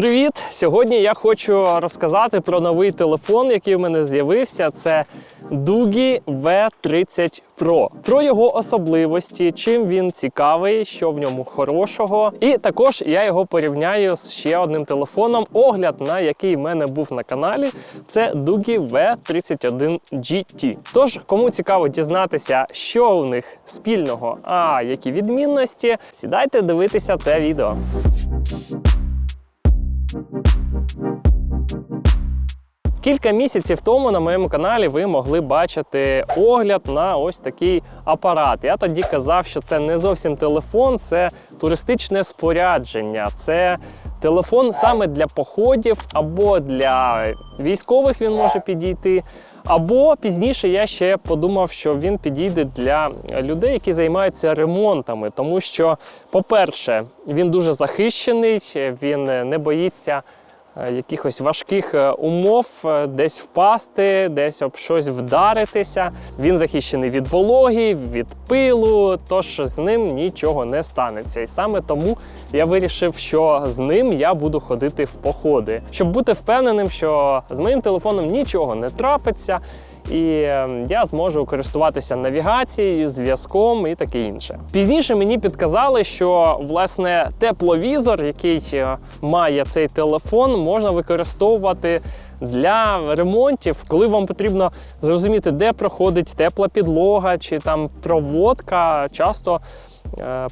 Привіт! Сьогодні я хочу розказати про новий телефон, який в мене з'явився. Це Дугі V30 Pro. Про його особливості, чим він цікавий, що в ньому хорошого. І також я його порівняю з ще одним телефоном, огляд на який в мене був на каналі. Це Дугі V31 GT. Тож, кому цікаво дізнатися, що у них спільного, а які відмінності, сідайте дивитися це відео. Кілька місяців тому на моєму каналі ви могли бачити огляд на ось такий апарат. Я тоді казав, що це не зовсім телефон, це туристичне спорядження, це телефон саме для походів або для військових він може підійти. Або пізніше я ще подумав, що він підійде для людей, які займаються ремонтами, тому що, по-перше, він дуже захищений, він не боїться якихось важких е, умов, е, десь впасти, десь об щось вдаритися. Він захищений від вологи, від пилу, тож з ним нічого не станеться. І саме тому я вирішив, що з ним я буду ходити в походи, щоб бути впевненим, що з моїм телефоном нічого не трапиться. І е, я зможу користуватися навігацією, зв'язком і таке інше. Пізніше мені підказали, що власне тепловізор, який е, має цей телефон, можна використовувати для ремонтів, коли вам потрібно зрозуміти, де проходить тепла підлога чи там проводка. Часто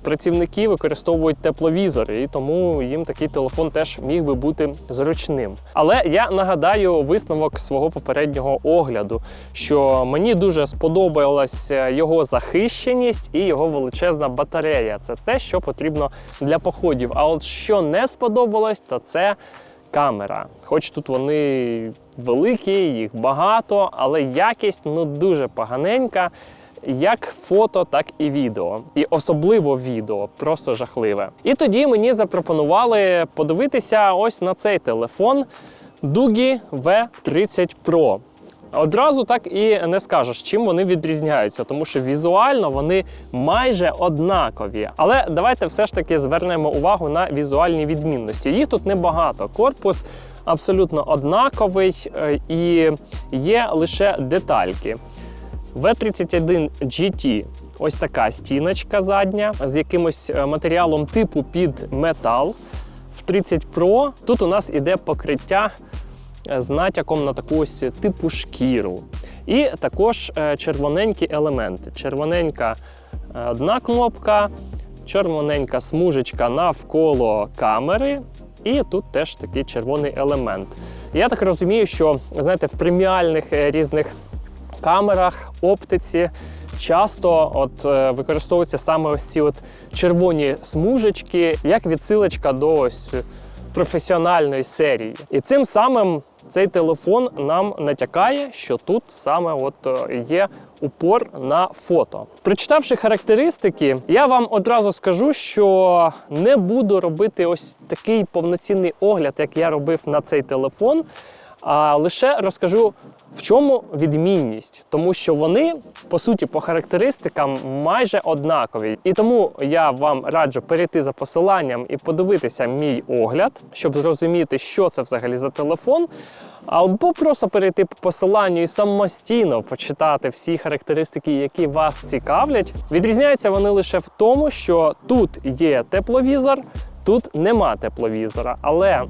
працівники використовують тепловізори, і тому їм такий телефон теж міг би бути зручним. Але я нагадаю висновок свого попереднього огляду, що мені дуже сподобалась його захищеність і його величезна батарея. Це те, що потрібно для походів. А от що не сподобалось, то це камера. Хоч тут вони великі, їх багато, але якість ну дуже поганенька. Як фото, так і відео. І особливо відео, просто жахливе. І тоді мені запропонували подивитися ось на цей телефон Дугі V30 Pro. Одразу так і не скажеш, чим вони відрізняються, тому що візуально вони майже однакові. Але давайте все ж таки звернемо увагу на візуальні відмінності. Їх тут небагато. Корпус абсолютно однаковий е, і є лише детальки. V31 GT ось така стіночка задня з якимось е, матеріалом типу під метал. В 30 Pro тут у нас іде покриття е, з натяком на таку ось типу шкіру. І також е, червоненькі елементи. Червоненька одна кнопка, червоненька смужечка навколо камери. І тут теж такий червоний елемент. Я так розумію, що знаєте, в преміальних різних камерах, оптиці часто от е, використовуються саме ось ці от червоні смужечки, як відсилочка до ось професіональної серії. І цим самим цей телефон нам натякає, що тут саме от е, є упор на фото. Прочитавши характеристики, я вам одразу скажу, що не буду робити ось такий повноцінний огляд, як я робив на цей телефон. А лише розкажу, в чому відмінність, тому що вони по суті по характеристикам майже однакові. І тому я вам раджу перейти за посиланням і подивитися мій огляд, щоб зрозуміти, що це взагалі за телефон. Або просто перейти по посиланню і самостійно почитати всі характеристики, які вас цікавлять. Відрізняються вони лише в тому, що тут є тепловізор, тут нема тепловізора, але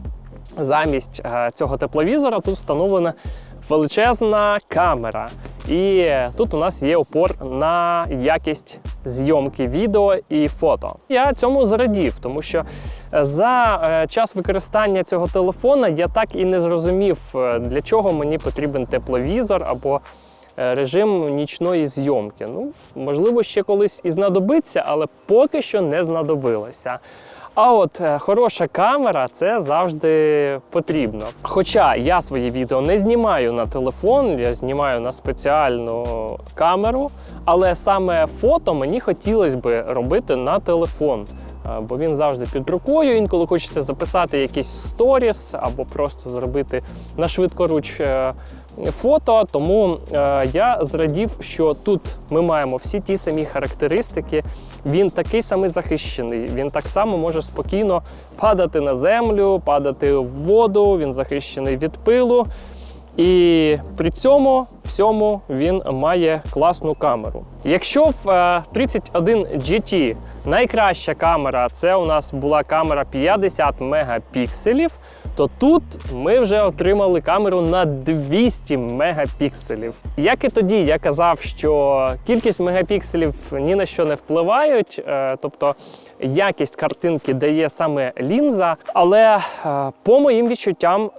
замість е, цього тепловізора тут встановлена величезна камера. І тут у нас є опор на якість зйомки відео і фото. Я цьому зрадів, тому що за е, час використання цього телефона я так і не зрозумів, е, для чого мені потрібен тепловізор або е, режим нічної зйомки. Ну, можливо, ще колись і знадобиться, але поки що не знадобилося. А от е, хороша камера це завжди потрібно. Хоча я свої відео не знімаю на телефон, я знімаю на спеціальну камеру, але саме фото мені хотілося би робити на телефон. е, бо він завжди під рукою. Інколи хочеться записати якийсь сторіс або просто зробити на швидкоруч е, фото. Тому е, я зрадів, що тут ми маємо всі ті самі характеристики. Він такий самий захищений. Він так само може спокійно падати на землю, падати в воду. Він захищений від пилу. І при цьому всьому він має класну камеру. Якщо в е, 31 GT найкраща камера це у нас була камера 50 мегапікселів, то тут ми вже отримали камеру на 200 мегапікселів. Як і тоді я казав, що кількість мегапікселів ні на що не впливають, е, тобто якість картинки дає саме лінза, але е, по моїм відчуттям.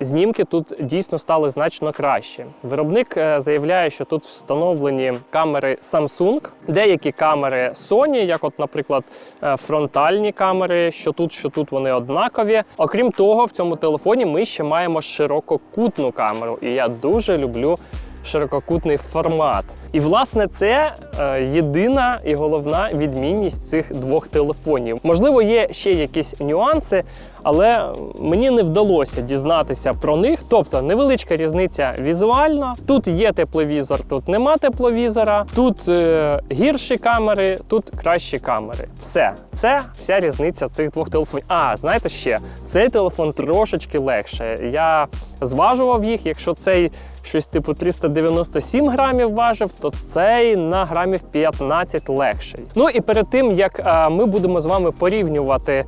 Знімки тут дійсно стали значно краще. Виробник е, заявляє, що тут встановлені камери Samsung, деякі камери Sony, як, от, наприклад, е, фронтальні камери, що тут, що тут вони однакові. Окрім того, в цьому телефоні ми ще маємо ширококутну камеру, і я дуже люблю. Ширококутний формат. І, власне, це е, єдина і головна відмінність цих двох телефонів. Можливо, є ще якісь нюанси, але мені не вдалося дізнатися про них. Тобто невеличка різниця візуально. Тут є тепловізор, тут нема тепловізора, тут е, гірші камери, тут кращі камери. Все, це вся різниця цих двох телефонів. А, знаєте ще, цей телефон трошечки легше. Я зважував їх, якщо цей щось типу 397 грамів важив, то цей на грамів 15 легший. Ну і перед тим як е, ми будемо з вами порівнювати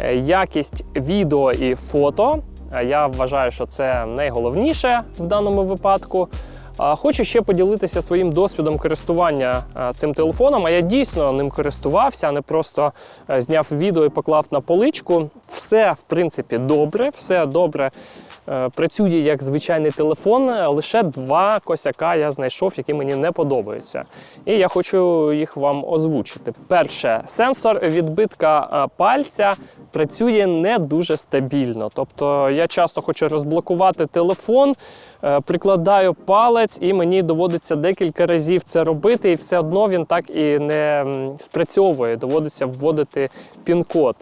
е, якість відео і фото, а я вважаю, що це найголовніше в даному випадку. Хочу ще поділитися своїм досвідом користування е, цим телефоном. А я дійсно ним користувався, а не просто е, зняв відео і поклав на поличку. Все в принципі добре, все добре. Е, Працює як звичайний телефон, лише два косяка я знайшов, які мені не подобаються. І я хочу їх вам озвучити. Перше, сенсор відбитка е, пальця працює не дуже стабільно. Тобто я часто хочу розблокувати телефон, е, прикладаю палець, і мені доводиться декілька разів це робити, і все одно він так і не спрацьовує. Доводиться вводити пін-код.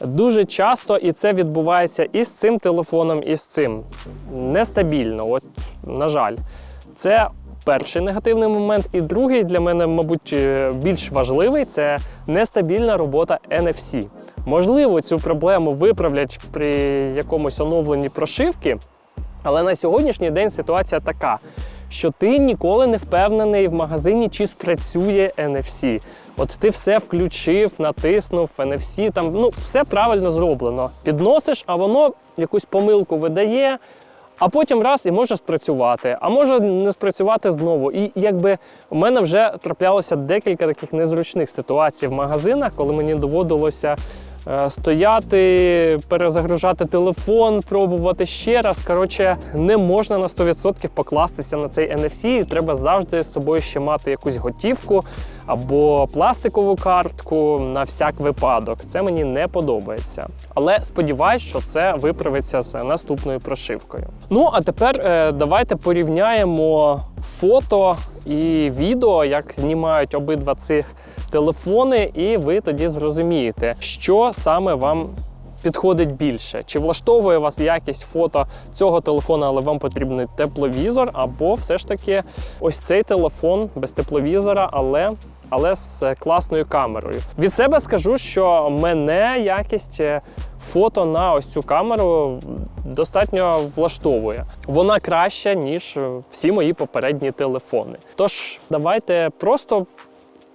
Дуже часто і це відбувається і з цим телефоном, і з цим. Нестабільно, от, на жаль. Це перший негативний момент. І другий для мене, мабуть, е, більш важливий це нестабільна робота NFC. Можливо, цю проблему виправлять при якомусь оновленні прошивки, але на сьогоднішній день ситуація така, що ти ніколи не впевнений в магазині, чи спрацює NFC. От ти все включив, натиснув NFC, там ну все правильно зроблено. Підносиш, а воно якусь помилку видає. А потім раз і може спрацювати, а може не спрацювати знову. І якби у мене вже траплялося декілька таких незручних ситуацій в магазинах, коли мені доводилося стояти, перезагружати телефон, пробувати ще раз. Коротше, не можна на 100% покластися на цей NFC. І треба завжди з собою ще мати якусь готівку або пластикову картку на всяк випадок. Це мені не подобається. Але сподіваюсь, що це виправиться з наступною прошивкою. Ну а тепер е, давайте порівняємо фото і відео, як знімають обидва цих телефони, і ви тоді зрозумієте, що саме вам. Підходить більше, чи влаштовує вас якість фото цього телефону, але вам потрібний тепловізор, або все ж таки ось цей телефон без тепловізора, але але з класною камерою. Від себе скажу, що мене якість е, фото на ось цю камеру достатньо влаштовує. Вона краща, ніж е, всі мої попередні телефони. Тож, давайте просто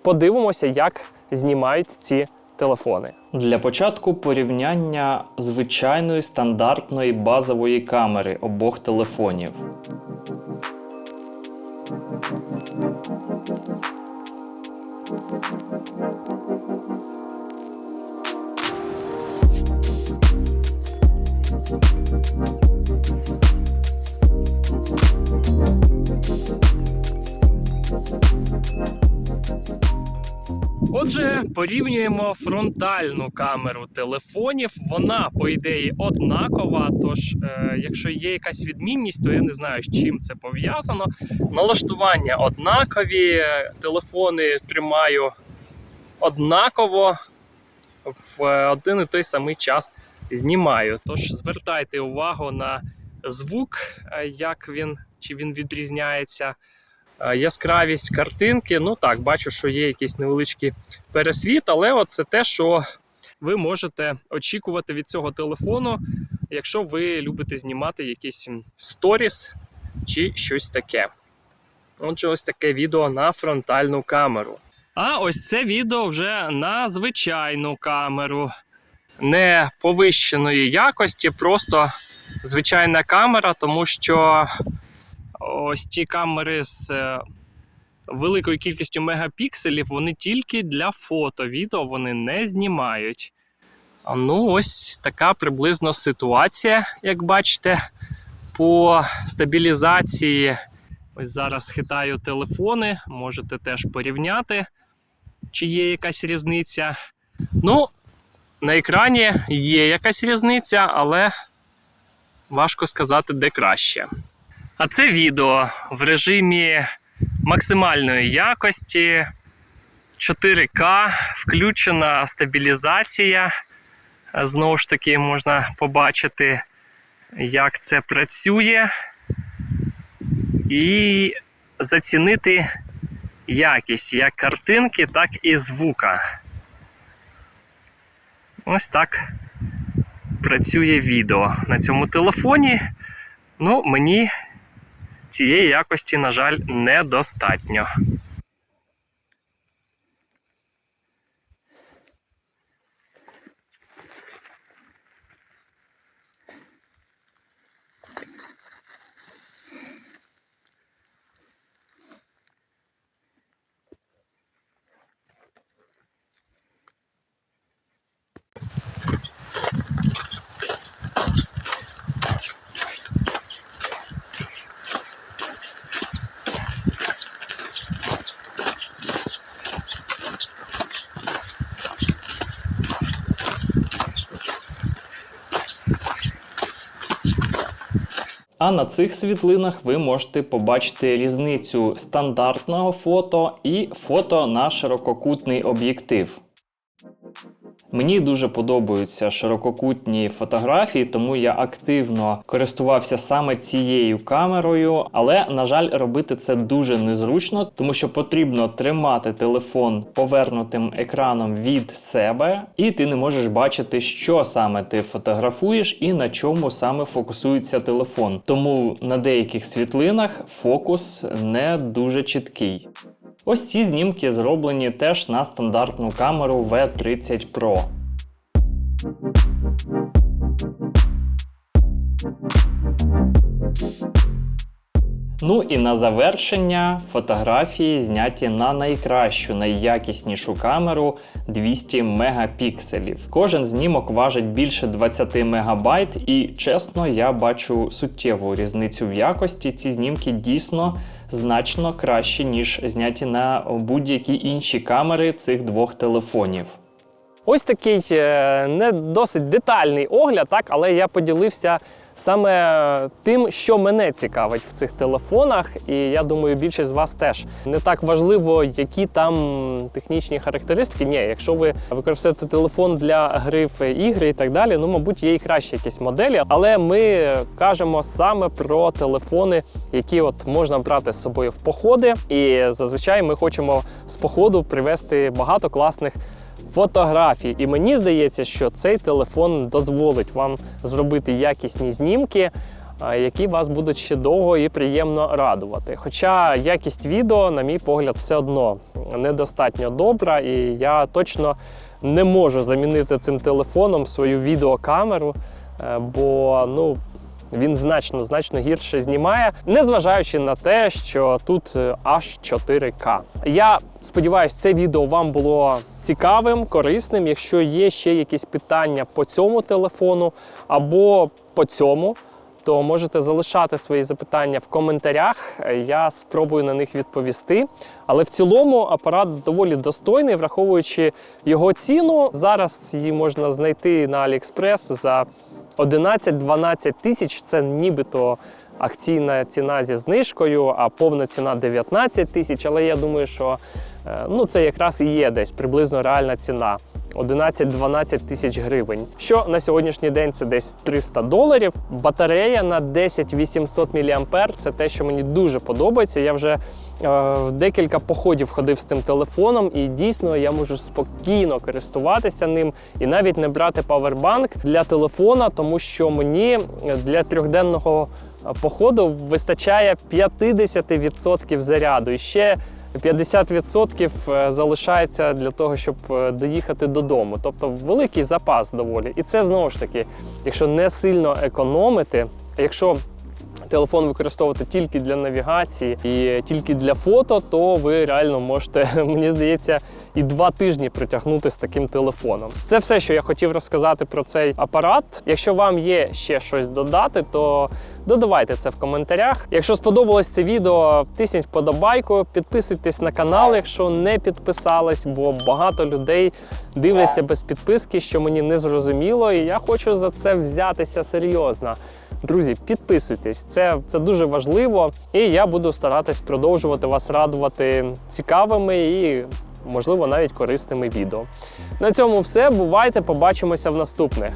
подивимося, як знімають ці телефони. Для початку порівняння звичайної стандартної базової камери обох телефонів. Порівнюємо фронтальну камеру телефонів. Вона, по ідеї, однакова. Тож, е, якщо є якась відмінність, то я не знаю, з чим це пов'язано. Налаштування однакові, телефони тримаю однаково. в е, один і той самий час знімаю. Тож звертайте увагу на звук, е, як він чи він відрізняється. Е, Яскравість картинки. Ну так, бачу, що є якийсь невеличкий пересвіт, але це те, що ви можете очікувати від цього телефону, якщо ви любите знімати якісь сторіс чи щось таке. Отже, ось таке відео на фронтальну камеру. А ось це відео вже на звичайну камеру. Не повищеної якості, просто звичайна камера, тому що ось ті камери з е, великою кількістю мегапікселів, вони тільки для фото, відео вони не знімають. Ну, ось така приблизно ситуація, як бачите, по стабілізації. Ось зараз хитаю телефони, можете теж порівняти, чи є якась різниця. Ну, на екрані є якась різниця, але важко сказати, де краще. А це відео в режимі максимальної якості 4К, включена стабілізація. Знову ж таки, можна побачити, як це працює, і зацінити якість як картинки, так і звука. Ось так працює відео на цьому телефоні. Ну, мені цієї якості, на жаль, недостатньо. А на цих світлинах ви можете побачити різницю стандартного фото і фото на ширококутний об'єктив. Мені дуже подобаються ширококутні фотографії, тому я активно користувався саме цією камерою. Але, на жаль, робити це дуже незручно, тому що потрібно тримати телефон повернутим екраном від себе, і ти не можеш бачити, що саме ти фотографуєш і на чому саме фокусується телефон. Тому на деяких світлинах фокус не дуже чіткий. Ось ці знімки зроблені теж на стандартну камеру V30 Pro. Ну і на завершення фотографії зняті на найкращу, найякіснішу камеру 200 мегапікселів. Кожен знімок важить більше 20 мегабайт, і чесно, я бачу суттєву різницю в якості. Ці знімки дійсно значно краще, ніж зняті на будь-які інші камери цих двох телефонів. Ось такий е, не досить детальний огляд, так, але я поділився саме тим, що мене цікавить в цих телефонах. І я думаю, більшість з вас теж не так важливо, які там технічні характеристики. Ні, якщо ви використовуєте телефон для гри в ігри і так далі, ну, мабуть, є і кращі якісь моделі. Але ми кажемо саме про телефони, які от можна брати з собою в походи. І зазвичай ми хочемо з походу привезти багато класних фотографій. І мені здається, що цей телефон дозволить вам зробити якісні знімки, е, які вас будуть ще довго і приємно радувати. Хоча якість відео, на мій погляд, все одно недостатньо добра, і я точно не можу замінити цим телефоном свою відеокамеру, е, бо ну. Він значно значно гірше знімає, незважаючи на те, що тут е, аж 4К. Я сподіваюся, це відео вам було цікавим, корисним. Якщо є ще якісь питання по цьому телефону або по цьому, то можете залишати свої запитання в коментарях. Я спробую на них відповісти. Але в цілому апарат доволі достойний, враховуючи його ціну. Зараз її можна знайти на AliExpress за 11-12 тисяч. Це нібито акційна ціна зі знижкою, а повна ціна 19 тисяч. Але я думаю, що ну, це якраз і є десь приблизно реальна ціна 11-12 тисяч гривень. Що на сьогоднішній день це десь 300 доларів. Батарея на 10-800 мА – це те, що мені дуже подобається. Я вже е, в декілька походів ходив з цим телефоном, і дійсно я можу спокійно користуватися ним і навіть не брати павербанк для телефона, тому що мені для трьохденного е, походу вистачає 50% заряду. І ще 50% е, залишається для того, щоб е, доїхати додому. Тобто великий запас доволі. І це знову ж таки, якщо не сильно економити, якщо телефон використовувати тільки для навігації і тільки для фото, то ви реально можете, мені здається, і два тижні притягнути з таким телефоном. Це все, що я хотів розказати про цей апарат. Якщо вам є ще щось додати, то додавайте це в коментарях. Якщо сподобалось це відео, тисніть вподобайку, підписуйтесь на канал, якщо не підписались, бо багато людей дивляться без підписки, що мені не зрозуміло, і я хочу за це взятися серйозно. Друзі, підписуйтесь, це, це дуже важливо, і я буду старатись продовжувати вас радувати цікавими і, можливо, навіть корисними відео. На цьому все. Бувайте, побачимося в наступних.